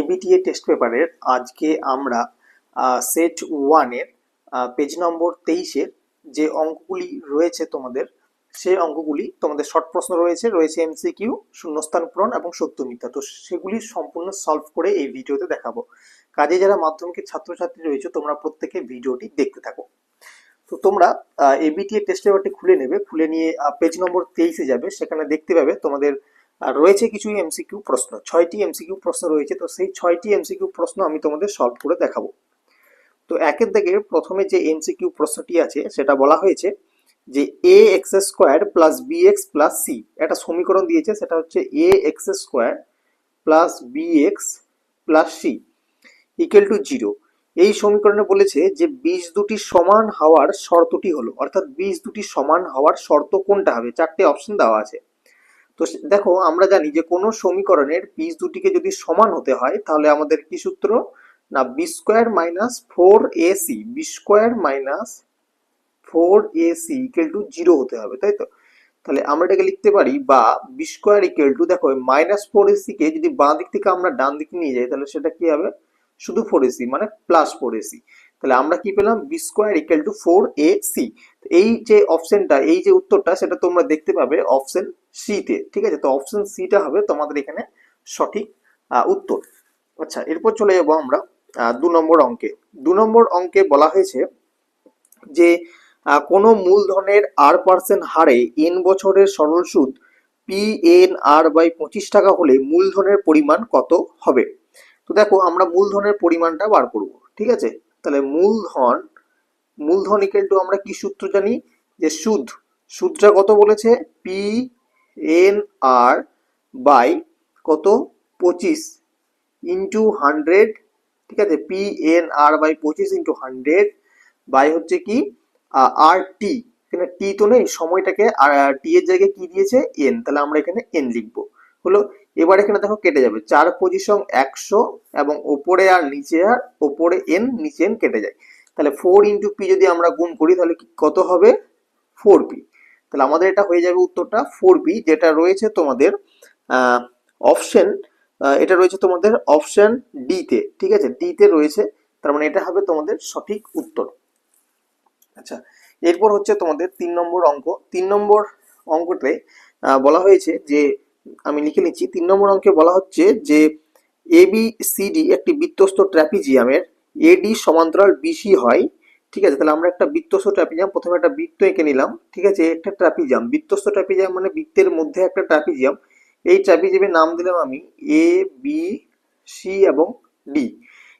ABTA test পেপারের আজকে আমরা সেট ওয়ানের পেজ নম্বর তেইশের যে অঙ্কগুলি রয়েছে তোমাদের, সেই অঙ্কগুলি তোমাদের শর্ট প্রশ্ন রয়েছে রয়েছে এমসিকিউ শূন্যস্থান পূরণ এবং সত্য মিথ্যা। তো সেগুলি সম্পূর্ণ সলভ করে এই ভিডিওতে দেখাবো। কাজে যারা মাধ্যমিকের ছাত্রছাত্রী রয়েছে, তোমরা প্রত্যেকে ভিডিওটি দেখতে থাকো। তো তোমরা এবিটিএ টেস্ট পেপারটি খুলে নেবে, খুলে নিয়ে পেজ নম্বর তেইশে যাবে, সেখানে দেখতে পাবে তোমাদের আর রয়েছে কিছু এমসিকিউ প্রশ্ন। ছয়টি এমসিকিউ প্রশ্ন রয়েছে, তো সেই ছয়টি এমসিকিউ প্রশ্ন আমি তোমাদের সলভ করে দেখাবো। তো একের দিকে প্রথমে যে এমসিকিউ প্রশ্নটি আছে, সেটা বলা হয়েছে যে A X square plus B X plus C একটা সমীকরণ দিয়েছে, সেটা হচ্ছে A X square plus B X plus C equal to zero এই সমীকরণে বলেছে যে বীজ দুটি সমান হওয়ার শর্তটি হলো, অর্থাৎ বীজ দুটি সমান হওয়ার শর্ত কোনটা হবে? চারটে অপশন দেওয়া আছে। তো দেখো, আমরা জানি যে কোনো সমীকরণের বীজ দুটিকে যদি সমান হতে হয়, তাহলে আমাদের কি সূত্র? না B square minus four A C B square minus four A C equal to zero হতে হবে, তাই তো? তাহলে আমরা এটাকে লিখতে পারি, বা বি স্কোয়ার ইকুয়াল টু দেখো মাইনাস ফোর এ কে যদি বাঁ দিক থেকে আমরা ডান দিকে নিয়ে যাই, তাহলে সেটা কি হবে? শুধু ফোর এসি মানে প্লাস ফোর এসি তাহলে আমরা কি পেলাম? B square equal to four A C এই যে অপশনটা এই যে উত্তরটা, সেটা তোমরা দেখতে পাবে অপশন সি তে, ঠিক আছে? তো অপশন সিটা হবে তোমাদের এখানে সঠিক উত্তর। আচ্ছা এরপর চলে যাব আমরা দু নম্বর অঙ্কে। দু নম্বর অঙ্কে বলা হয়েছে যে কোনো মূলধনের আর পার্সেন্ট হারে এন বছরের সরল সুদ পি এন আর বাই পঁচিশ টাকা হলে মূলধনের পরিমাণ কত হবে? তো দেখো, আমরা মূলধনের পরিমাণটা বার করব, ঠিক আছে? তাহলে মূলধন মূলধন ইকুয়াল টু আমরা কি সূত্র জানি? যে সুদ, সুদটা কত বলেছে? পি এন আর বাই কত? পঁচিশ ইন্টু হান্ড্রেড, ঠিক আছে? পি এন আর বাই পঁচিশ ইন্টু হান্ড্রেড বাই হচ্ছে কি? আর টি। এখানে টি তো নেই, সময়টাকে, আর টি এর জায়গায় কি দিয়েছে? এন। তাহলে আমরা এখানে এন লিখব। হলো, এবার এখানে দেখো কেটে যাবে। চার পজিশন একশো এবং ওপরে আর নিচে আর ওপরে এন, নিচে এন কেটে যায়। তাহলে ফোর ইন্টু পি যদি আমরা গুণ করি, তাহলে কত হবে? Four P. তাহলে আমাদের এটা হয়ে যাবে উত্তরটা ফোর বি যেটা রয়েছে তোমাদের অপশন এটা রয়েছে তোমাদের অপশন ডি তে, ঠিক আছে? ডি তে রয়েছে, তার মানে এটা হবে তোমাদের সঠিক উত্তর। আচ্ছা এরপর হচ্ছে তোমাদের তিন নম্বর অঙ্ক। তিন নম্বর অঙ্কতে বলা হয়েছে যে, আমি লিখে নিচ্ছি, তিন নম্বর অঙ্কে বলা হচ্ছে যে এ বি সি ডি একটি বৃত্তস্ত ট্র্যাপিজিয়ামের এডি সমান্তরাল বিসি হয় ঠিক আছে, তাহলে আমরা একটা বৃত্তস্ত ট্র্যাপিজিয়াম প্রথমে একটা বৃত্ত এঁকে নিলাম, ঠিক আছে, একটা ট্র্যাপিজিয়াম বৃত্তস্ত ট্র্যাপিজিয়াম মানে বৃত্তের মধ্যে একটা ট্র্যাপিজিয়াম এই ট্র্যাপিজিয়ামের নাম দিলাম আমি এ বি সি এবং ডি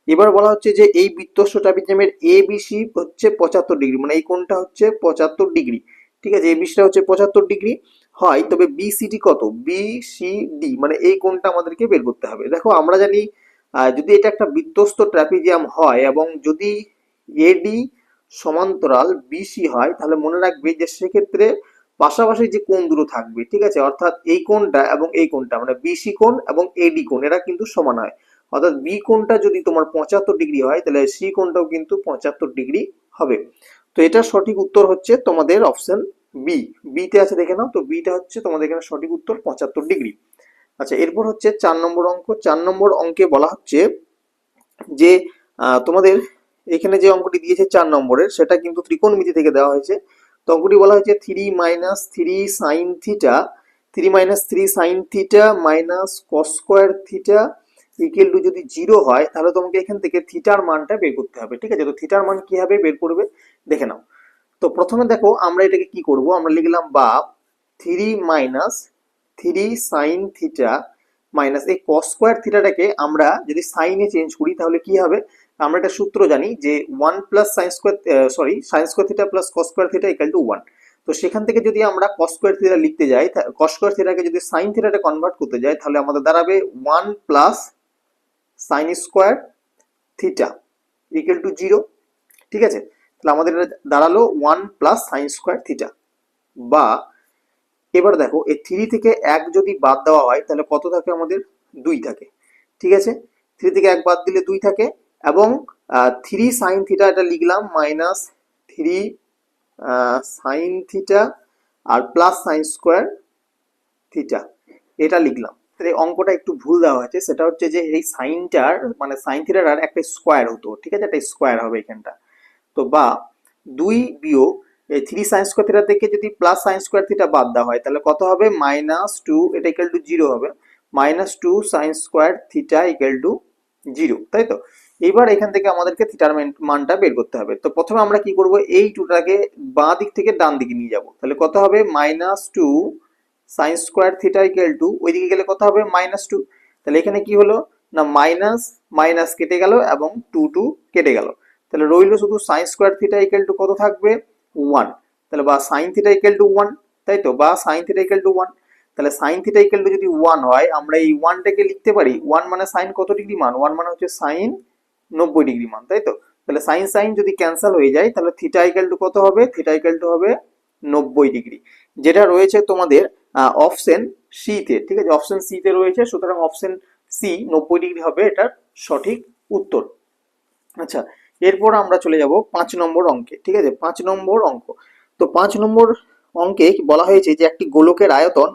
এবার বলা হচ্ছে যে এই বৃত্তস্ত ট্র্যাপিজিয়ামের এ বি সি হচ্ছে পঁচাত্তর ডিগ্রি মানে এই কোণটা হচ্ছে পঁচাত্তর ডিগ্রি, ঠিক আছে এ বিসিটা হচ্ছে পঁচাত্তর ডিগ্রি, হয়, তবে বি বিসিডি কত? বিসিডি মানে এই কোণটা আমাদেরকে বের করতে হবে। দেখো, আমরা জানি যদি এটা একটা বৃত্তস্ত ট্র্যাপিজিয়াম হয় এবং যদি এডি সমান্তরাল বিসি হয়, তাহলে মনে রাখবে যে সেক্ষেত্রে পাশাপাশি যে কোণ দুটো থাকবে, ঠিক আছে? অর্থাৎ এই কোণটা এবং এই কোণটা মানে বিসি কোণ এবং এডি কোণ, এরা কিন্তু সমান হয়। অর্থাৎ বি কোণটা যদি তোমার পঁচাত্তর ডিগ্রি হয়, তাহলে সি কোণটাও কিন্তু পঁচাত্তর ডিগ্রি হবে। তো এটা সঠিক উত্তর হচ্ছে তোমাদের অপশন বি বিতে আছে দেখে নাও, তো বিটা হচ্ছে তোমাদের এখানে সঠিক উত্তর পঁচাত্তর ডিগ্রি। আচ্ছা এরপর হচ্ছে চার নম্বর অঙ্ক। চার নম্বর অঙ্কে বলা হচ্ছে যে তোমাদের এখানে যে অঙ্কটি দিয়েছে চার নম্বরের, সেটা কিন্তু ত্রিকোণমিতি থেকে দেওয়া হয়েছে। তো অঙ্কটি বলা হয়েছে three minus three sine theta, three minus three sine theta minus cos square theta equal to যদি জিরো হয়, তাহলে তোমাকে এখান থেকে থিটার মানটা বের করতে হবে, ঠিক আছে? তো থিটার মান কীভাবে বের করবে? দেখে নাও। তো প্রথমে দেখো আমরা এটাকে কি করব? আমরা লিখলাম বা three minus three sine theta minus এই কস স্কোয়ার থিটাটাকে আমরা যদি সাইনে চেঞ্জ করি, তাহলে কি হবে? আমরা একটা সূত্র জানি যে one plus sine square sorry sine square theta plus cos square theta equal to one তো সেখান থেকে যদি আমরা কস স্কোয়ার থিটা লিখতে যাই কস স্কোয়ার থিটাকে যদি সাইন থিটাটা কনভার্ট করতে যাই, তাহলে আমাদের দাঁড়াবে one plus sine square theta equal to zero ঠিক আছে? তাহলে আমাদের দাঁড়াল one plus sine square theta বা এবার দেখো, এই থ্রি থেকে এক যদি বাদ দেওয়া হয়, তাহলে কত থাকে আমাদের? দুই থাকে, ঠিক আছে? থ্রি থেকে এক বাদ দিলে দুই থাকে এবং থ্রি সাইন থিটা এটা লিখলাম মাইনাস থ্রি সাইন থিটা আর প্লাস সাইন স্কোয়ার থিটা এটা লিখলাম। ক্ষেত্রে অঙ্কটা একটু ভুল দেওয়া হয়েছে, সেটা হচ্ছে যে এই সাইনটার মানে সাইন থিটার আর একটা স্কোয়ার হতো, ঠিক আছে? একটা স্কোয়ার হবে এখানটা। তো বা, দুই বিয়োগ, এই থ্রি সাইন স্কোয়ার থিটা থেকে যদি প্লাস সাইন স্কোয়ার থিটা বাদ দেওয়া হয়, তাহলে কত হবে? মাইনাস টু এটা ইকাল টু জিরো হবে। Minus two sine square theta equal to zero তাই তো? এবার এখান থেকে আমাদেরকে থিটার মানটা বের করতে হবে। তো প্রথমে আমরা কি করব? এই টুটাকে বাঁ দিক থেকে ডান দিকে নিয়ে যাব। তাহলে কত হবে? Minus two sine square theta equal to ওইদিকে গেলে কত হবে? মাইনাস টু তাহলে এখানে কি হলো? না মাইনাস মাইনাস কেটে গেল এবং টু টু কেটে গেল। তাহলে রইল শুধু sine square theta equal to কত থাকবে? ওয়ান তাহলে বা sine theta equal to one তাই তো? বা sine theta equal to one তাহলে সাইন থিটা ইকাল টু যদি ওয়ান হয়, আমরা এই ওয়ানটাকে লিখতে পারি। ওয়ান মানে সাইন কত ডিগ্রি মান? ওয়ান মানে হচ্ছে সাইন নব্বই ডিগ্রি মান, তাই তো? তাহলে সাইন সাইন যদি ক্যান্সেল হয়ে যায়, তাহলে থিটা ইকাল টু কত হবে? থিটা ইকাল টু হবে নব্বই ডিগ্রি যেটা রয়েছে তোমাদের অপশন সিতে ঠিক আছে? অপশন সিতে রয়েছে, সুতরাং অপশন সি নব্বই ডিগ্রি হবে এটার সঠিক উত্তর। আচ্ছা এরপর আমরা চলে যাব পাঁচ নম্বর অঙ্কে, ঠিক আছে? পাঁচ নম্বর অঙ্ক। তো পাঁচ নম্বর অঙ্কে বলা হয়েছে যে একটি গোলকের আয়তন,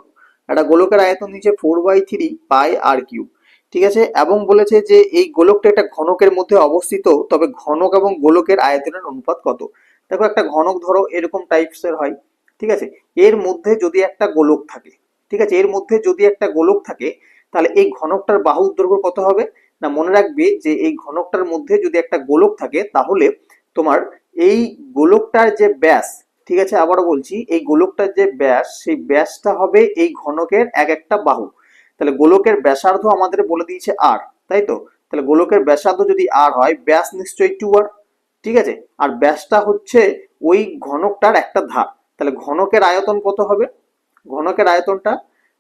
একটা গোলকের আয়তন দিচ্ছে four by three pi R cube ঠিক আছে? এবং বলেছে যে এই গোলকটা একটা ঘনকের মধ্যে অবস্থিত, তবে ঘনক এবং গোলকের আয়তনের অনুপাত কত? দেখো, একটা ঘনক ধরো, এরকম টাইপসের হয়, ঠিক আছে? এর মধ্যে যদি একটা গোলক থাকে, ঠিক আছে? এর মধ্যে যদি একটা গোলক থাকে, তাহলে এই ঘনকটার বাহু দৈর্ঘ্য কত হবে? না, মনে রাখবে যে এই ঘনকটার মধ্যে যদি একটা গোলক থাকে, তাহলে তোমার এই গোলকটার যে ব্যাস, ঠিক আছে? আবারও বলছি, এই গোলকটার যে ব্যাস, সেই ব্যাসটা হবে এই ঘনকের এক একটা বাহু। তাহলে গোলকের ব্যাসার্ধ আমাদের বলে দিয়েছে আর তাই তো? তাহলে গোলকের ব্যাসার্ধ যদি আর হয়, ব্যাস নিশ্চয়ই টু আর ঠিক আছে? আর ব্যাসটা হচ্ছে ওই ঘনকটার একটা ধার। তাহলে ঘনকের আয়তন কত হবে? ঘনকের আয়তনটা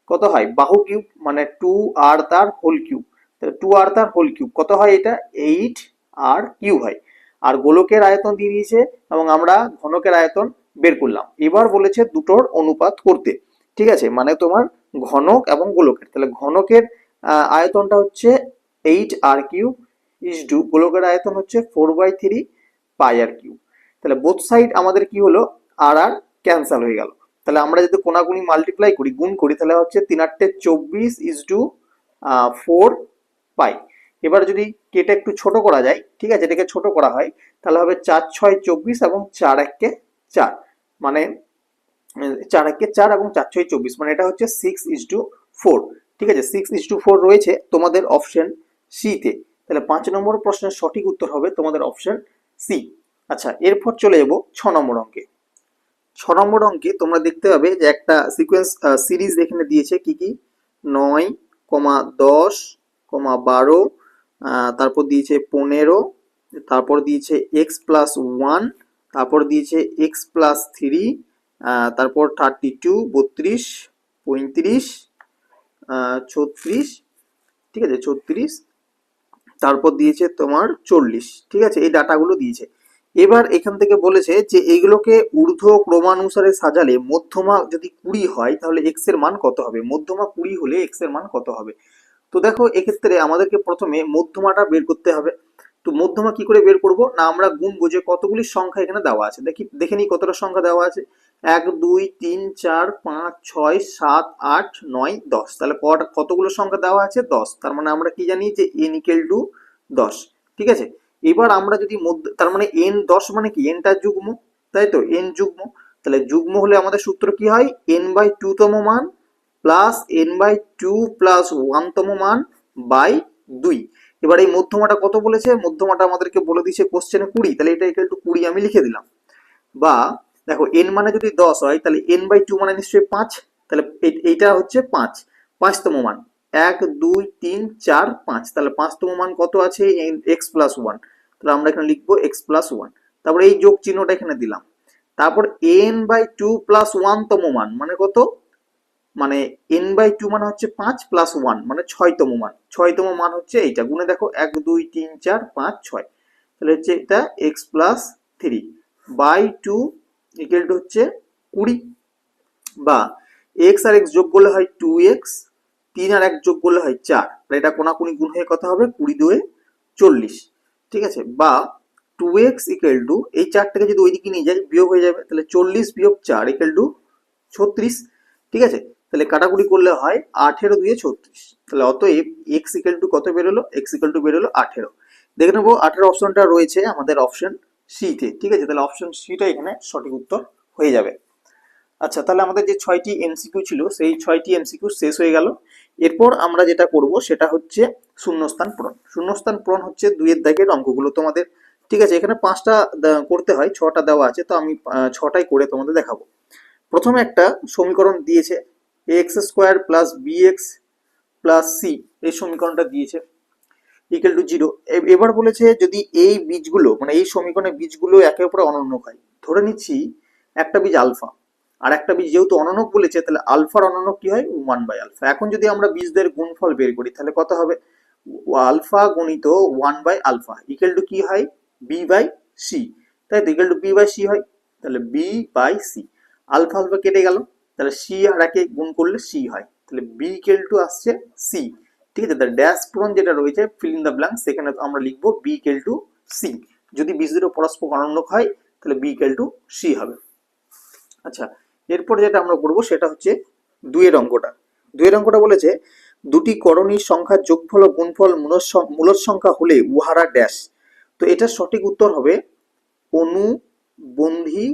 কত হয়? বাহু কিউব মানে টু আর তার হোল কিউব। তাহলে টু আর তার হোল কিউব, কত হয় এটা? এইট আর কিউব হয়। আর গোলকের আয়তন দিয়ে দিয়েছে এবং আমরা ঘনকের আয়তন বের করলাম। এবার বলেছে দুটোর অনুপাত করতে। ঠিক আছে? মানে তোমার ঘনক এবং গোলকের। তাহলে ঘনকের আয়তনটা হচ্ছে eight R cube is to গোলকের আয়তন হচ্ছে four by three pi R cube তাহলে বোথ সাইড আমাদের কি হলো? আর আর ক্যান্সেল হয়ে গেল। তাহলে আমরা যদি কোনাগুনি মাল্টিপ্লাই করি, গুণ করি, তাহলে হচ্ছে তিন আটটে চব্বিশ ইস টু ফোর পাই এবার যদি কেটে একটু ছোট করা যায়, ঠিক আছে, এটাকে ছোট করা হয়, তাহলে হবে চার, ছয়, চব্বিশ এবং চার এককে চার। মানে চার এককে চার এবং চার ছয় চব্বিশ মানে এটা হচ্ছে সিক্স ইস টু ফোর ঠিক আছে? সিক্স ইস টু ফোর রয়েছে তোমাদের অপশন সিতে তাহলে পাঁচ নম্বর প্রশ্নের সঠিক উত্তর হবে তোমাদের অপশন সি আচ্ছা এরপর চলে যাব ছ নম্বর অঙ্কে। ছ নম্বর অঙ্কে তোমরা দেখতে পাবে যে একটা সিকোয়েন্স সিরিজ এখানে দিয়েছে কি কি? নয় কমা দশ কমা বারো তারপর দিয়েছে পনেরো, তারপর দিয়েছে এক্স প্লাস ওয়ান তারপর দিয়েছে এক্স প্লাস থ্রি তারপর থার্টি টু বত্রিশ, পঁয়ত্রিশ ছত্রিশ, ঠিক আছে, ছত্রিশ, তারপর দিয়েছে তোমার চল্লিশ, ঠিক আছে, এই ডাটাগুলো দিয়েছে। এবার এখান থেকে বলেছে যে এইগুলোকে ঊর্ধ্ব ক্রমানুসারে সাজালে মধ্যমা যদি কুড়ি হয়, তাহলে এক্সের মান কত হবে? মধ্যমা কুড়ি হলে এক্সের মান কত হবে? তো দেখো, এক্ষেত্রে আমাদেরকে প্রথমে মধ্যমাটা বের করতে হবে। তো মধ্যমা কি করে বের করব? না, আমরা গুণ বুঝে কতগুলি সংখ্যা এখানে দেওয়া আছে। দেখি, দেখে নিই কতটা সংখ্যা দেওয়া আছে। এক, দুই, তিন, চার, পাঁচ, ছয়, সাত, আট, নয়, দশ। তাহলে কটা কতগুলো সংখ্যা দেওয়া আছে? দশ। তার মানে আমরা কি জানি যে এন ইকেল টু দশ। ঠিক আছে? এবার আমরা যদি মধ্য তার মানে এন দশ মানে কি? এনটা যুগ্ম, তাই তো? এন যুগ্ম। তাহলে যুগ্ম হলে আমাদের সূত্র কি হয়? এন বাই টু তম মান plus N by two plus one তম মান বাই দুই। এবার এই মধ্যমাটা কত বলেছে? মধ্যমাটা আমাদেরকে বলে দিয়েছে কোশ্চেনে কুড়ি। তাহলে এটা ইকুয়াল টু কুড়ি আমি লিখে দিলাম। বা দেখো এন মানে যদি দশ হয়, তাহলে এন বাই টু মানে নিশ্চয়ই পাঁচ, তাহলে এইটা হচ্ছে পাঁচ। পাঁচতম মান। এক, দুই, তিন, চার, পাঁচ। তাহলে পাঁচতম মান কত আছে? এক্স প্লাস ওয়ান তাহলে আমরা এখানে লিখব এক্স প্লাস ওয়ান তারপরে এই যোগ চিহ্নটা এখানে দিলাম। তারপর N by two plus one তম মান মানে কত? মানে এন বাই টু মানে হচ্ছে পাঁচ প্লাস ওয়ান মানে ছয়তম মান। ছয়তম মান হচ্ছে এইটা। গুণে দেখো, এক, দুই, তিন, চার, পাঁচ, ছয়। তাহলে হচ্ছে এটা X plus three by two equal to হচ্ছে কুড়ি। বা এক্স আর এক্স যোগ করলে হয় টু এক্স, তিন আর এক যোগ করলে হয় চার। এটা কোনাকুনি গুণ হয়ে কত হবে কুড়ি দুয়ে চল্লিশ। ঠিক আছে? বা টু এক্স ইকুয়াল টু, এই চারটাকে যদি ওইদিকে নিয়ে যাই, বিয়োগ হয়ে যাবে, তাহলে চল্লিশ বিয়োগ চার ইকুয়াল টু ছত্রিশ। ঠিক আছে? তাহলে কাটাকুটি করলে হয় আঠেরো দুয়ে ছত্রিশ। তাহলে অতএব এক্স ইকাল টু কত বেরোলো? এক্স ইকাল টু বেরোলো আঠেরো। দেখে নেব আঠেরো অপশনটা রয়েছে আমাদের অপশন সিতে ঠিক আছে? তাহলে অপশন সিটা এখানে সঠিক উত্তর হয়ে যাবে। আচ্ছা তাহলে আমাদের যে ছয়টি এমসিকিউ ছিল, সেই ছয়টি এমসিকিউ শেষ হয়ে গেল। এরপর আমরা যেটা করব, সেটা হচ্ছে শূন্যস্থান পূরণ। শূন্যস্থান পূরণ হচ্ছে দুইয়ের দাগের অঙ্কগুলো তোমাদের, ঠিক আছে? এখানে পাঁচটা করতে হয়, ছটা দেওয়া আছে, তো আমি ছটাই করে তোমাদের দেখাবো। প্রথমে একটা সমীকরণ দিয়েছে X square plus B X plus C এই সমীকরণটা দিয়েছে। ইকুয়াল টু জিরো এবার বলেছে যদি এই বীজগুলো মানে এই সমীকরণের বীজগুলো একে অপরে অনন্য হয়, ধরে নিচ্ছি একটা বীজ আলফা, আর একটা বীজ যেহেতু অননক বলেছে, তাহলে আলফার অননক কি হয়? ওয়ান বাই আলফা এখন যদি আমরা বীজদের গুণফল বের করি, তাহলে কত হবে? আলফা গুণিত one by alpha equal to কি হয়? বি বাই সি তাই তো equal to B by C হয়। তাহলে B by C alpha alpha কেটে গেল। তাহলে সি আর একে গুণ করলে সি হয়। তাহলে বি ইকুয়াল টু আসছে সি ঠিক আছে? তাহলে ড্যাশ পূরণ যেটা রয়েছে ফিল ইন দ্য ব্ল্যাঙ্ক সেখানে আমরা লিখব বি ইকুয়াল টু সি যদি বীজ দুটো পরস্পর অনন্য হয়, তাহলে বি ইকুয়াল টু সি হবে। আচ্ছা এরপর যেটা আমরা করব, সেটা হচ্ছে দুইয়ের অঙ্কটা। দুইয়ের অঙ্কটা বলেছে, দুটি করণীর সংখ্যার যোগফল ও গুণফল মূলদ সংখ্যা হলে উহারা ড্যাশ তো এটার সঠিক উত্তর হবে অনুবন্ধী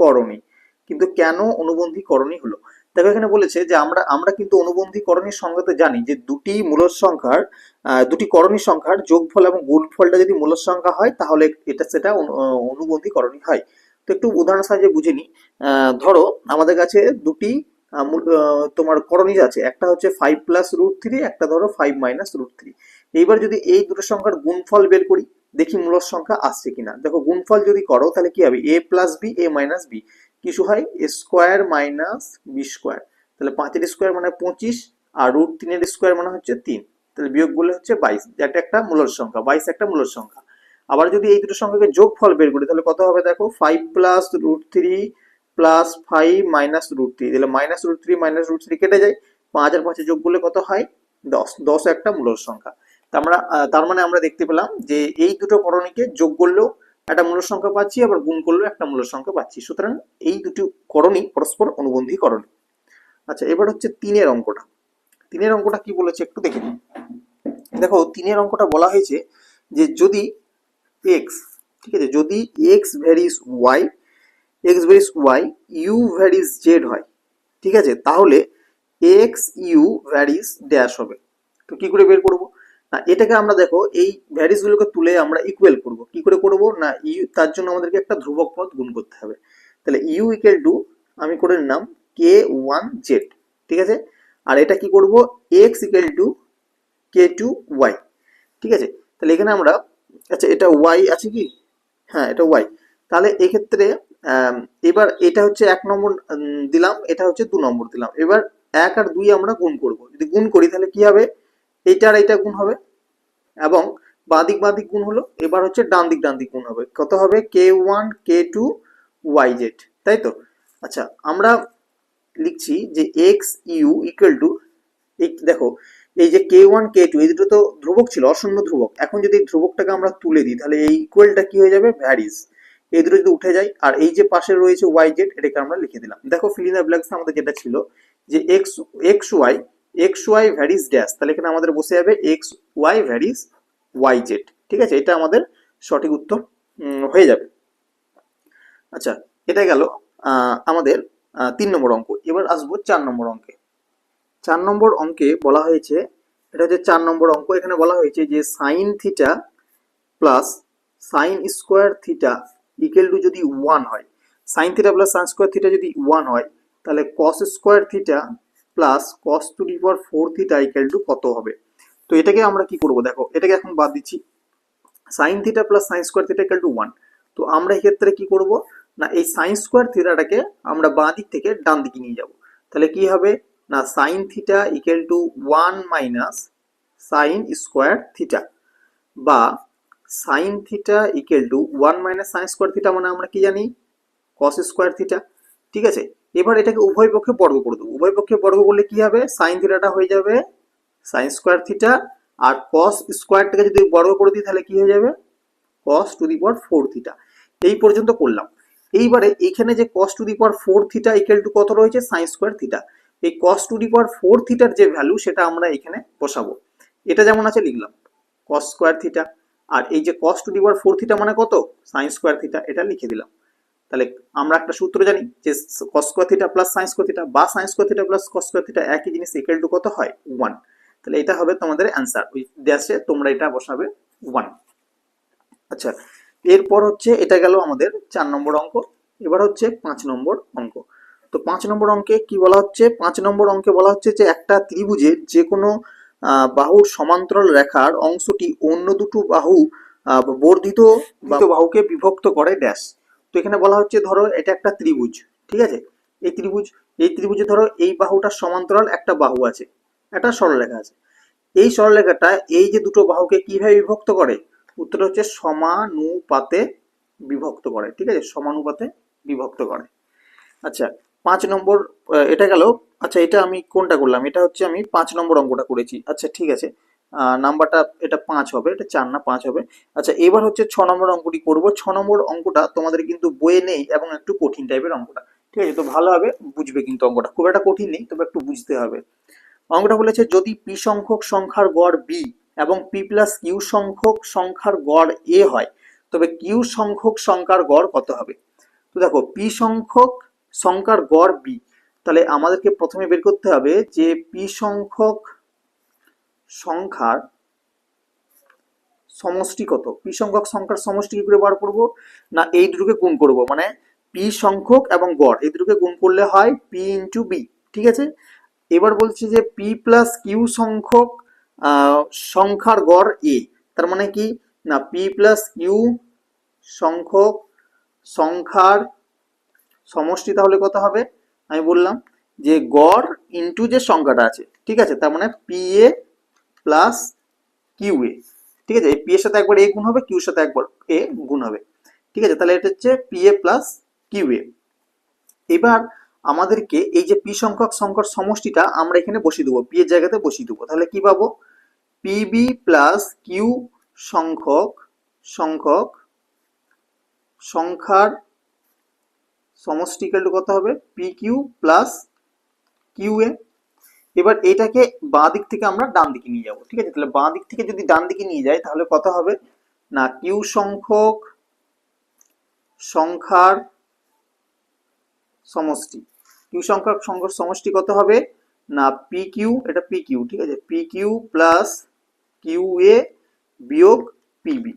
করণী। কিন্তু কেন অনুবন্ধী করণী হলো? দেখো, এখানে বলেছে যে আমরা আমরা কিন্তু অনুবন্ধী করণীর সংজ্ঞাতে জানি যে দুটি মূলদ সংখ্যার দুটি করণীর সংখ্যার যোগফল এবং গুণফলটা যদি মূলদ সংখ্যা হয়, তাহলে এটা, সেটা অনু- অনুবন্ধী করণী হয়। তো একটু উদাহরণ সাহায্যে বুঝে নিই। ধরো, আমাদের কাছে দুটি তোমার করণীয আছে। একটা হচ্ছে ফাইভ প্লাস রুট থ্রি একটা ধরো ফাইভ মাইনাস রুট থ্রি এইবার যদি এই দুটো সংখ্যার গুণফল বের করি, দেখি মূলদ সংখ্যা আসছে কিনা। দেখো, গুণফল যদি করো, তাহলে কি হবে? A plus B A minus B কিছু হয়? স্কোয়ার মাইনাস বি স্কোয়ার তাহলে পাঁচের স্কোয়ার মানে পঁচিশ আর রুট তিনের স্কোয়ার মানে হচ্ছে তিন। তাহলে বিয়োগ বলে হচ্ছে বাইশ। এটা একটা মূলদ সংখ্যা। বাইশ একটা মূলদ সংখ্যা। আবার যদি এই দুটো সংখ্যাকে যোগ ফল বের করি, তাহলে কত হবে দেখো? Five plus root three plus five minus root three তাহলে minus root three minus root three কেটে যায়। পাঁচ আর পাঁচে যোগ করলে কত হয়? দশ। দশ একটা মূলদ সংখ্যা। তা আমরা তার মানে আমরা দেখতে পেলাম যে এই দুটো করণীকে যোগ করলেও একটা মূলদ সংখ্যা পাচ্ছি, আবার গুণ করলেও একটা মূলদ সংখ্যা পাচ্ছি। সুতরাং এই দুটি করণই পরস্পর অনুবন্ধী করণী আচ্ছা এবার হচ্ছে তিনের অঙ্কটা। তিনের অঙ্কটা কি বলেছে একটু দেখে দেখো, তিনের অঙ্কটা বলা হয়েছে যে যদি এক্স ঠিক আছে, যদি X varies Y X varies Y U varies Z হয়, ঠিক আছে, তাহলে এক্স ইউ ভ্যারিস ড্যাশ হবে। তো কি করে বের করব? না এটাকে আমরা দেখো, এই ভ্যারিস গুলোকে তুলে আমরা ইকুয়াল করব। কি করে করব? না ইউ তার জন্য আমাদেরকে একটা ধ্রুবক পদ গুণ করতে হবে। তাহলে ইউ ইকুয়াল টু আমি করে নিলাম কে ওয়ান জেড ঠিক আছে? আর এটা কি করব? X equal to K two Y ঠিক আছে? তাহলে এখানে আমরা আচ্ছা এটা ওয়াই আছে কি? হ্যাঁ এটা ওয়াই তাহলে এক্ষেত্রে এবার এটা হচ্ছে এক নম্বর দিলাম, এটা হচ্ছে দু নম্বর দিলাম। এবার এক আর দুই আমরা গুণ করব। যদি গুণ করি, তাহলে কি হবে? এইটা আর এইটা গুণ হবে। এবং বাদিক বাদিক গুণ হলো, এবার হচ্ছে ডান দিক ডান দিক গুণ হবে। কত হবে? K one, K two, Y Z. তাই তো? আচ্ছা আমরা লিখছি যে এক্স ইউ ইকুয়াল টু দেখো, এই যে কে ওয়ান, কে টু, এই দুটো তো ধ্রুবক ছিল অশূন্য ধ্রুবক। এখন যদি ধ্রুবকটাকে আমরা তুলে দিই, তাহলে এই ইকুয়ালটা কি হয়ে যাবে? ভ্যারিজ এই দুটো যদি উঠে যায়, আর এই যে পাশে রয়েছে ওয়াই জেড, এটাকে আমরা লিখে দিলাম। দেখো ফিলিং দ্য ব্ল্যাঙ্কস আমাদের যেটা ছিল, যে X X Y X Y varies dash তাহলে এখানে আমাদের বসে যাবে X Y varies Y Z ঠিক আছে? এটা আমাদের সঠিক উত্তর হয়ে যাবে। আচ্ছা এটা গেল আমাদের তিন নম্বর অঙ্ক। এবার আসব চার নম্বর অঙ্কে। চার নম্বর অঙ্কে বলা হয়েছে, এটা হচ্ছে চার নম্বর অঙ্ক। এখানে বলা হয়েছে যে sine theta plus sine square theta equal to যদি ওয়ান হয় sine theta plus sine square theta যদি ওয়ান হয়, তাহলে cos square theta plus cos to the power four theta equal to কত হবে? তো এটাকে আমরা কি করব? দেখো, এটাকে এখন বাদ দিচ্ছি। Sine theta plus sine square theta equal to one তো আমরা এক্ষেত্রে কি করব? না, এই সাইন স্কোয়ার থিটাটাকে আমরা বাঁ দিক থেকে ডান দিকে নিয়ে যাব। তাহলে কি হবে? না sine theta equal to one minus sine square theta বা sine theta equal to one minus sine square theta মানে আমরা কি জানি? কস স্কোয়ার থিটা ঠিক আছে? এবার এটাকে উভয় পক্ষে বর্গ করে দেবো। উভয় পক্ষে বর্গ করলে কি হবে? সাইন থিটাটা হয়ে যাবে সাইন স্কোয়ার থিটা আর কস স্কোয়ারটাকে যদি বর্গ করে দিই তাহলে কি হয়ে যাবে? Cos to the power four theta এই পর্যন্ত করলাম। এইবারে এখানে যে cos to the power four theta equal to কত রয়েছে? সাইন স্কোয়ার থিটা এই cos to the power four থিটার যে ভ্যালু সেটা আমরা এখানে বসাবো। এটা যেমন আছে লিখলাম কস স্কোয়ার থিটা আর এই যে cos to the power four theta মানে কত? সাইন স্কোয়ার থিটা এটা লিখে দিলাম। তাহলে আমরা একটা সূত্র জানি যে cos square theta plus sine square theta বা sine square theta plus cos square theta একই জিনিস ইকুয়াল টু কত হয়? ওয়ান তাহলে এটা হবে তোমাদের অ্যান্সার ওই ড্যাশে তোমরা এটা বসাবে ওয়ান আচ্ছা এরপর হচ্ছে এটা গেল আমাদের চার নম্বর অঙ্ক, এবার হচ্ছে পাঁচ নম্বর অঙ্ক। তো পাঁচ নম্বর অঙ্কে কি বলা হচ্ছে? পাঁচ নম্বর অঙ্কে বলা হচ্ছে যে একটা ত্রিভুজের যে কোনো বাহুর সমান্তরাল রেখার অংশটি অন্য দুটো বাহু বর্ধিত বাহুকে বিভক্ত করে ড্যাশ তো এখানে বলা হচ্ছে ধরো এটা একটা ত্রিভুজ, ঠিক আছে? এই ত্রিভুজ, এই ত্রিভুজে ধরো এই বাহুটার সমান্তরাল একটা বাহু আছে, একটা সরলরেখা আছে। এই সরলরেখাটা এই যে দুটো বাহুকে কীভাবে বিভক্ত করে? উত্তর হচ্ছে সমানুপাতে বিভক্ত করে, ঠিক আছে? সমানুপাতে বিভক্ত করে। আচ্ছা পাঁচ নম্বর এটা গেল। আচ্ছা এটা আমি কোনটা করলাম? এটা হচ্ছে আমি পাঁচ নম্বর অঙ্কটা করেছি। আচ্ছা ঠিক আছে। নাম্বারটা এটা পাঁচ হবে, এটা চার না পাঁচ হবে। আচ্ছা এবার হচ্ছে ছ নম্বর অঙ্কটি করব। ছ নম্বর অঙ্কটা তোমাদের কিন্তু বইয়ে নেই এবং একটু কঠিন টাইপের অঙ্কটা। ঠিক আছে, তো ভালোভাবে বুঝবে কিন্তু অঙ্কটা। খুব একটা কঠিন নেই, তবে একটু বুঝতে হবে। অঙ্কটা বলেছে, যদি পি সংখ্যক সংখ্যার গড় বি এবং পি প্লাস কিউ সংখ্যক সংখ্যার গড় এ হয়, তবে কিউ সংখ্যক সংখ্যার গড় কত হবে? তো দেখো পি সংখ্যক সংখ্যার গড় বি তাহলে আমাদেরকে প্রথমে বের করতে হবে যে পি সংখ্যক সংখ্যার সমষ্টি কত পি সংখ্যক সংখ্যার সমষ্টি কি করে বার করব? না, এই দুটোকে গুণ করব। মানে পি সংখ্যক এবং গড়, এই দুটোকে গুণ করলে হয় পি ইন্টু বি ঠিক আছে? এবার বলছি যে পি প্লাস কিউ সংখ্যক সংখ্যার গড় এ তার মানে কি? না, পি প্লাস কিউ সংখ্যক সংখ্যার সমষ্টি তাহলে কত হবে? আমি বললাম যে গড় ইন্টু যে সংখ্যাটা আছে, ঠিক আছে? তার মানে P A plus Q A ঠিক আছে? পি এর সাথে একবার এ গুণ হবে কিউর সাথে একবার এ গুণ হবে। ঠিক আছে? তাহলে এটা হচ্ছে P A plus Q A এবার আমাদেরকে এই যে পি সংখ্যক সংখ্যার সমষ্টিটা আমরা এখানে বসিয়ে দেবো পি এর জায়গাতে বসিয়ে দেবো। তাহলে কি পাবো? পিবি প্লাস কিউ সংখ্যক সংখ্যক সংখ্যার সমষ্টি ইকুয়াল টু কত হবে? P Q plus Q A এবার এটাকে বাঁ দিক থেকে আমরা ডান দিকে নিয়ে যাব, ঠিক আছে? তাহলে বাঁ দিক থেকে যদি ডান দিকে নিয়ে যাই, তাহলে কত হবে? না, কিউ সংখ্যক সংখ্যার সমষ্টি। কিউ সংখ্যক সংখ্যার সমষ্টি কত হবে? না, পি কিউ, এটা পি কিউ, ঠিক আছে? P Q plus Q A বিয়োগ পিবি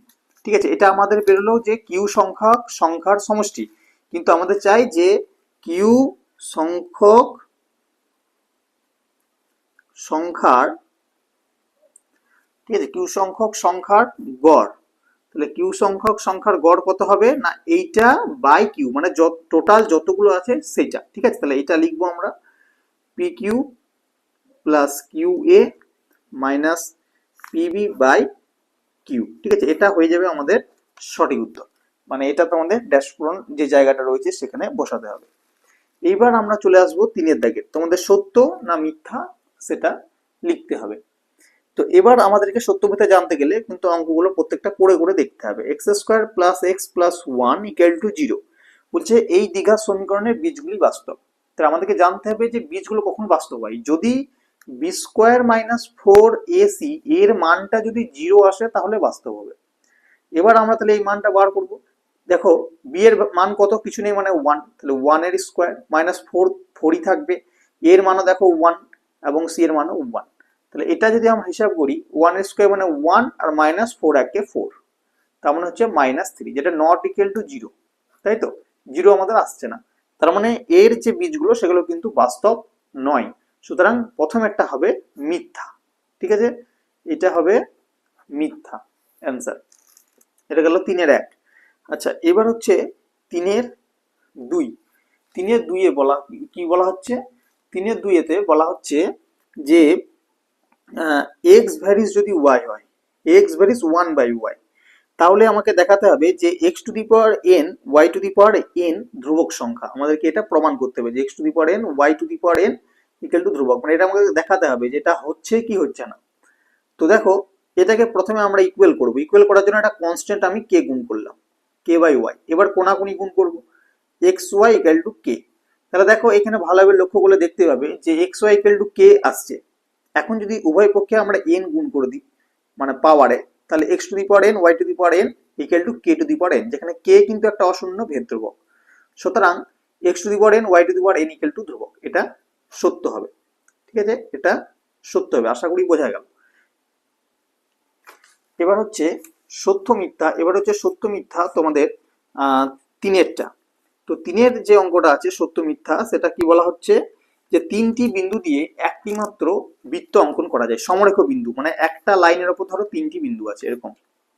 ঠিক আছে? এটা আমাদের বেরোলো যে কিউ সংখ্যক সংখ্যার সমষ্টি। কিন্তু আমাদের চাই যে কিউ সংখ্যক সংখ্যার, ঠিক আছে, কিউ সংখ্যক সংখ্যার গড়। তাহলে কিউ সংখ্যক সংখ্যার গড় কত হবে? না, এইটা বাই কিউ মানে টোটাল যতগুলো আছে সেটা ঠিক আছে? তাহলে এটা লিখব আমরা। P Q plus Q A minus PB by Q ঠিক আছে? এটা হয়ে যাবে আমাদের সঠিক উত্তর। মানে এটা তোমাদের ড্যাশ পূরণ যে জায়গাটা রয়েছে সেখানে বসাতে হবে। এইবার আমরা চলে আসব তিনের দাগে তোমাদের সত্য না মিথ্যা? সেটা লিখতে হবে। তো এবার আমাদেরকে সত্য জানতে গেলে কিন্তু অঙ্কগুলো প্রত্যেকটা করে করে দেখতে হবে। X square plus X plus one equal to zero বলছে এই দীঘার সমীকরণের বীজগুলি বাস্তব। তাহলে আমাদেরকে জানতে হবে যে বীজগুলো কখন বাস্তব হয়। যদি B square minus four AC এর মানটা যদি জিরো আসে তাহলে বাস্তব হবে। এবার আমরা তাহলে এই মানটা বার করব। দেখো বি এর মান কত? কিছু নেই মানে ওয়ান তাহলে ওয়ানের স্কোয়ার মাইনাস ফোর ফোরই থাকবে। এর মানও দেখো ওয়ান এবং সি এর মানও ওয়ান তাহলে এটা যদি আমরা হিসাব করি ওয়ানের স্কোয়ার মানে ওয়ান আর মাইনাস ফোর একে ফোর তার মানে হচ্ছে মাইনাস থ্রি যেটা নট ইকুয়াল টু জিরো তাই তো? জিরো আমাদের আসছে না। তার মানে এর যে বীজগুলো, সেগুলো কিন্তু বাস্তব নয়। সুতরাং প্রথম একটা হবে মিথ্যা। ঠিক আছে? এটা হবে মিথ্যা অ্যান্সার এটা গেল তিনের এক। আচ্ছা এবার হচ্ছে তিনের দুই। তিনের দুইয়ে বলা, কি বলা হচ্ছে? তিনের দুইয়েতে বলা হচ্ছে যে এক্স ভ্যারিস যদি ওয়াই হয় X varies one by Y তাহলে আমাকে দেখাতে হবে যে X to the power N Y to the power N ধ্রুবক সংখ্যা। আমাদেরকে এটা প্রমাণ করতে হবে যে X to the power N Y to the power N equal to ধ্রুবক। মানে এটা আমাকে দেখাতে হবে যে এটা হচ্ছে কি হচ্ছে না। তো দেখো, এটাকে প্রথমে আমরা ইকুয়াল করব। ইকুয়াল করার জন্য একটা কনস্ট্যান্ট আমি কে গুণ করলাম কে বাই ওয়াই এবার কোনাকুনি গুণ করব। X Y equal to K তাহলে দেখো এখানে ভালোভাবে লক্ষ্য করলে দেখতে পাবে যে X Y equal to K আসছে। এখন যদি উভয় পক্ষে আমরা এন গুণ করে দিই মানে পাওয়ারে তাহলে X to the power N Y to the power N equal to K to the power N যেখানে কে কিন্তু একটা অশূন্য ভেদ ধ্রুবক সুতরাং X to the power N Y to the power N equal to ধ্রুবক। এটা সত্য হবে। ঠিক আছে? এটা সত্য হবে। আশা করি বোঝা গেল। এবার হচ্ছে সত্য মিথ্যা। এবার হচ্ছে সত্য মিথ্যা তোমাদের তিনেরটা। তো তিনের যে অঙ্কটা আছে, সত্য, মিথ্যা, সেটা কি বলা হচ্ছে যে তিনটি বিন্দু দিয়ে একটি মাত্র বৃত্ত অঙ্কন করা যায়, সমরেখ বিন্দু। মানে একটা লাইনের ওপর ধরো তিনটি বিন্দু আছে, এরকম।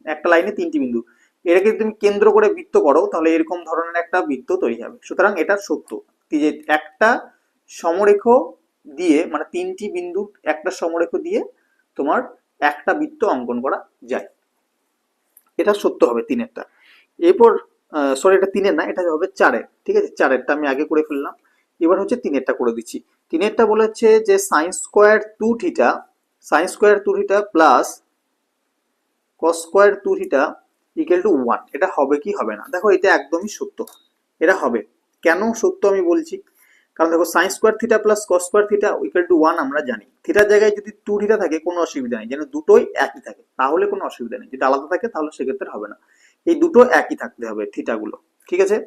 একটা লাইনে তিনটি বিন্দু। এটাকে তুমি কেন্দ্র করে বৃত্ত করো, তাহলে এরকম ধরনের একটা বৃত্ত তৈরি হবে। সুতরাং এটা সত্য। যে একটা সমরেখ দিয়ে মানে তিনটি বিন্দু একটা সমরেখ দিয়ে তোমার একটা বৃত্ত অঙ্কন করা যায়। এটা সত্য হবে তিনেরটা। এরপর সরি এটা তিনের না, এটা হবে চারের, ঠিক আছে? চারেরটা আমি আগে করে ফেললাম। এবার হচ্ছে তিনেরটা করে দিচ্ছি। তিনেরটা বলেছে যে sine square two theta sine square two theta plus cos square two theta equal to one এটা হবে কি হবে না? দেখো, এটা একদমই সত্য। এটা হবে। কেন সত্য আমি বলছি? কারণ দেখো sine square theta plus cos square theta equal to one আমরা জানি। থিটার জায়গায় যদি টু থিটা থাকে, কোনো অসুবিধা নেই। যেন দুটোই একই থাকে, তাহলে কোনো অসুবিধা নেই। যদি আলাদা থাকে, তাহলে সেক্ষেত্রে হবে না। এই দুটো একই থাকতে হবে থিটাগুলো, ঠিক আছে?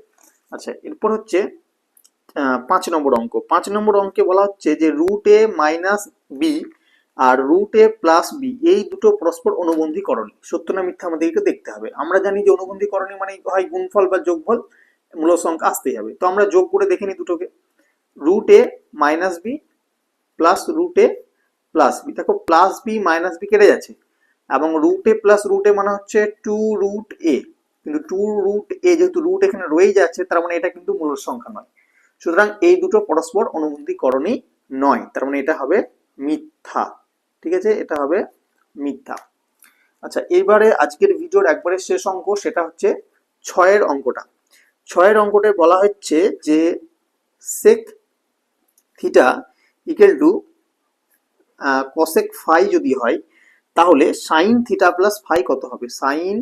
আচ্ছা এরপর হচ্ছে পাঁচ নম্বর অঙ্ক। পাঁচ নম্বর অঙ্কে বলা হচ্ছে যে রুট এ মাইনাস বি আর রুট এ প্লাস বি এই দুটো পরস্পর অনুবন্ধীকরণী। সত্য না মিথ্যা আমাদেরকে দেখতে হবে। আমরা জানি যে অনুবন্ধীকরণী মানে হয় গুণফল বা যোগফল, মূল সংখ্যা আসতেই হবে। তো আমরা যোগ করে দেখে নিই দুটোকে। Root A minus B plus root A plus B দেখো প্লাস বি মাইনাস বি কেটে যাচ্ছে। এবং root A plus root A মানে হচ্ছে টু রুট এ কিন্তু টু রুট এ যেহেতু রুট এখানে রয়েই যাচ্ছে, তার মানে এটা কিন্তু মূল সংখ্যা নয়। সুতরাং এই দুটো পরস্পর অনুবন্ধীকরণই নয়, তার মানে এটা হবে মিথ্যা। ঠিক আছে? এটা হবে মিথ্যা। আচ্ছা এইবারে আজকের ভিডিওর একবারে শেষ অঙ্ক, সেটা হচ্ছে ছয়ের অঙ্কটা। ছয়ের অঙ্কটা বলা হচ্ছে যে sec theta equal to cosec phi যদি হয় তাহলে সাইন থিটা প্লাস ফাই কত হবে? সাইন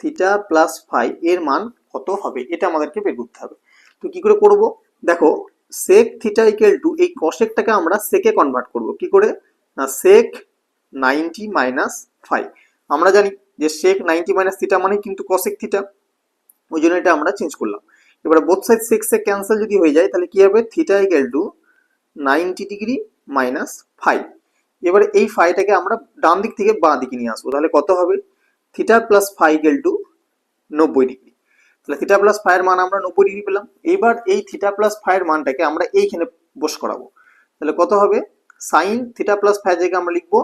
থিটা প্লাস ফাই এর মান কত হবে? এটা আমাদেরকে বের করতে হবে। তো কি করে করব? দেখো সেক থিটা ইকুয়াল টু এই কসেকটাকে আমরা সেকে কনভার্ট করব। কি করে? না সেক নাইনটি মাইনাস ফাইভ আমরা জানি যে সেক নাইনটি মাইনাস থিটা মানে কিন্তু কসেক থিটা ওই জন্য এটা আমরা চেঞ্জ করলাম। এবারে both side sec sec cancel যদি হয়ে যায়, তাহলে কি হবে? Theta equal to ninety degree minus five এবারে এই ফাইটাকে আমরা ডান দিক থেকে বাঁ দিকে নিয়ে আসব। তাহলে কত হবে? Theta plus five equal to নব্বই ডিগ্রি তাহলে থিটা প্লাস ফাইয়ের মান আমরা নব্বই ডিগ্রি পেলাম। এবার এই থিটা প্লাস ফাইয়ের মানটাকে আমরা এইখানে বস করাবো। তাহলে কত হবে? সাইন থিটা প্লাস ফাইভ জায়গায় আমরা লিখব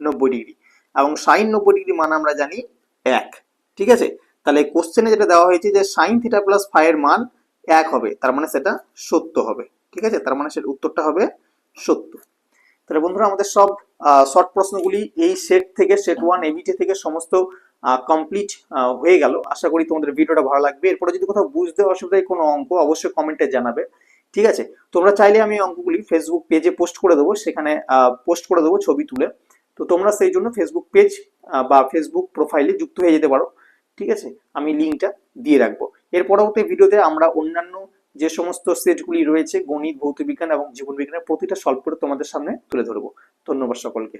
নব্বই ডিগ্রি এবং সাইন নব্বই ডিগ্রি মান আমরা জানি এক। ঠিক আছে? তাহলে কোশ্চেনে যেটা দেওয়া হয়েছে যে সাইন থিটা প্লাস ফাইয়ের মান এক হবে। তার মানে সেটা সত্য হবে। ঠিক আছে? তার মানে সেটা উত্তরটা হবে সত্য। তাহলে বন্ধুরা আমাদের সব শর্ট প্রশ্নগুলি এই সেট থেকে সেট ওয়ান এবিটি থেকে সমস্ত কমপ্লিট হয়ে গেল। আশা করি তোমাদের ভিডিওটা ভালো লাগবে। এরপরে যদি কোথাও বুঝতে অসুবিধায় কোনো অঙ্ক, অবশ্যই কমেন্টে জানাবে। ঠিক আছে? তোমরা চাইলে আমি অঙ্কগুলি ফেসবুক পেজে পোস্ট করে দেবো। সেখানে পোস্ট করে দেবো ছবি তুলে। তো তোমরা সেই জন্য ফেসবুক পেজ বা ফেসবুক প্রোফাইলে যুক্ত হয়ে যেতে পারো। ঠিক আছে? আমি লিঙ্কটা দিয়ে রাখব। এর পরবর্তী ভিডিওতে আমরা অন্যান্য যে সমস্ত সেটগুলি রয়েছে, গণিত ভৌতবিজ্ঞান এবং জীবনবিজ্ঞানের প্রতিটা সলভ করে তোমাদের সামনে তুলে ধরবো। ধন্যবাদ সকলকে।